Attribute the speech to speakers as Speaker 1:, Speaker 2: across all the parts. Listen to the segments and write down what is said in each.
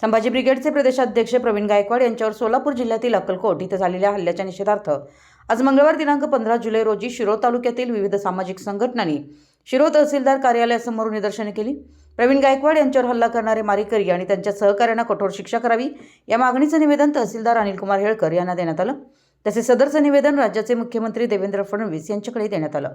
Speaker 1: संभाजी ब्रिगेडचे प्रदेशाध्यक्ष प्रवीण गायकवाड यांच्यावर सोलापूर जिल्ह्यातील अक्कलकोट इथं झालेल्या हल्ल्याच्या निषेधार्थ आज मंगळवार दिनांक पंधरा जुलै रोजी शिरोळ तालुक्यातील विविध सामाजिक संघटनांनी शिरोळ तहसीलदार कार्यालयासमोर निदर्शने केली. प्रवीण गायकवाड यांच्यावर हल्ला करणारे मारेकरी आणि त्यांच्या सहकाऱ्यांना कठोर शिक्षा करावी या मागणीचं निवेदन तहसीलदार अनिलकुमार हेळकर यांना देण्यात आलं. तसेच सदरचं निवेदन राज्याचे मुख्यमंत्री देवेंद्र फडणवीस यांच्याकडे देण्यात आलं.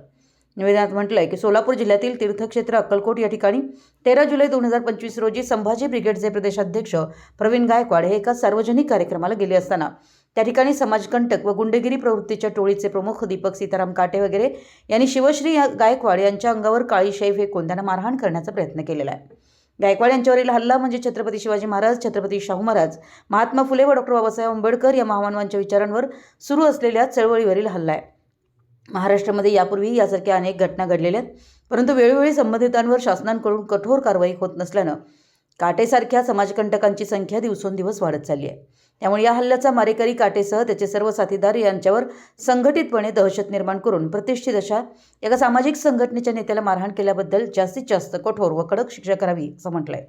Speaker 1: निवेदनात म्हटलं आहे की सोलापूर जिल्ह्यातील तीर्थक्षेत्र अक्कलकोट या ठिकाणी तेरा जुलै दोन हजार पंचवीस रोजी संभाजी ब्रिगेडचे प्रदेशाध्यक्ष प्रवीण गायकवाड हे एका सार्वजनिक कार्यक्रमाला गेले असताना त्या ठिकाणी समाजकंटक व गुंडगिरी प्रवृत्तीच्या टोळीचे प्रमुख दीपक सीताराम काटे वगैरे यांनी शिवश्री या- गायकवाड यांच्या अंगावर काळी शैफ फेकून त्यांना मारहाण करण्याचा प्रयत्न केलेला आहे. गायकवाड यांच्यावरील हल्ला म्हणजे छत्रपती शिवाजी महाराज छत्रपती शाहू महाराज महात्मा फुले व डॉक्टर बाबासाहेब आंबेडकर या महामानवांच्या विचारांवर सुरू असलेल्या चळवळीवरील हल्ला आहे. महाराष्ट्रामध्ये यापूर्वी यासारख्या अनेक घटना घडलेल्या आहेत. परंतु वेळोवेळी संबंधितांवर शासनाकडून कठोर कारवाई होत नसल्यानं काटेसारख्या समाजकंटकांची संख्या दिवसेंदिवस वाढत चालली आहे. त्यामुळे या हल्ल्याचा मारेकरी काटेसह त्याचे सर्व साथीदार यांच्यावर संघटितपणे दहशत निर्माण करून प्रतिष्ठित अशा एका सामाजिक संघटनेच्या नेत्याला मारहाण केल्याबद्दल जास्तीत जास्त कठोर व कडक शिक्षा करावी असं म्हटलंय.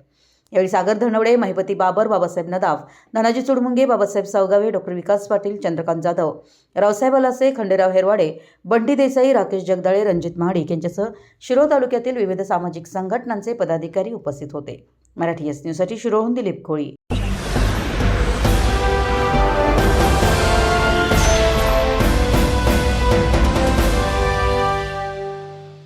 Speaker 1: यावेळी सागर धनवडे महिपती बाबर बाबासाहेब नदाफ धनाजी चुडमुंगे बाबासाहेब सावगावे डॉक्टर विकास पाटील चंद्रकांत जाधव रावसाहेब अलासे खंडेराव हेरवाडे बंटी देसाई राकेश जगदाळे रणजित महाडिक यांच्यासह शिरो तालुक्यातील विविध सामाजिक संघटनांचे पदाधिकारी उपस्थित होते. मराठी एस न्यूजसाठी शिरोहून दिलीप खोळी.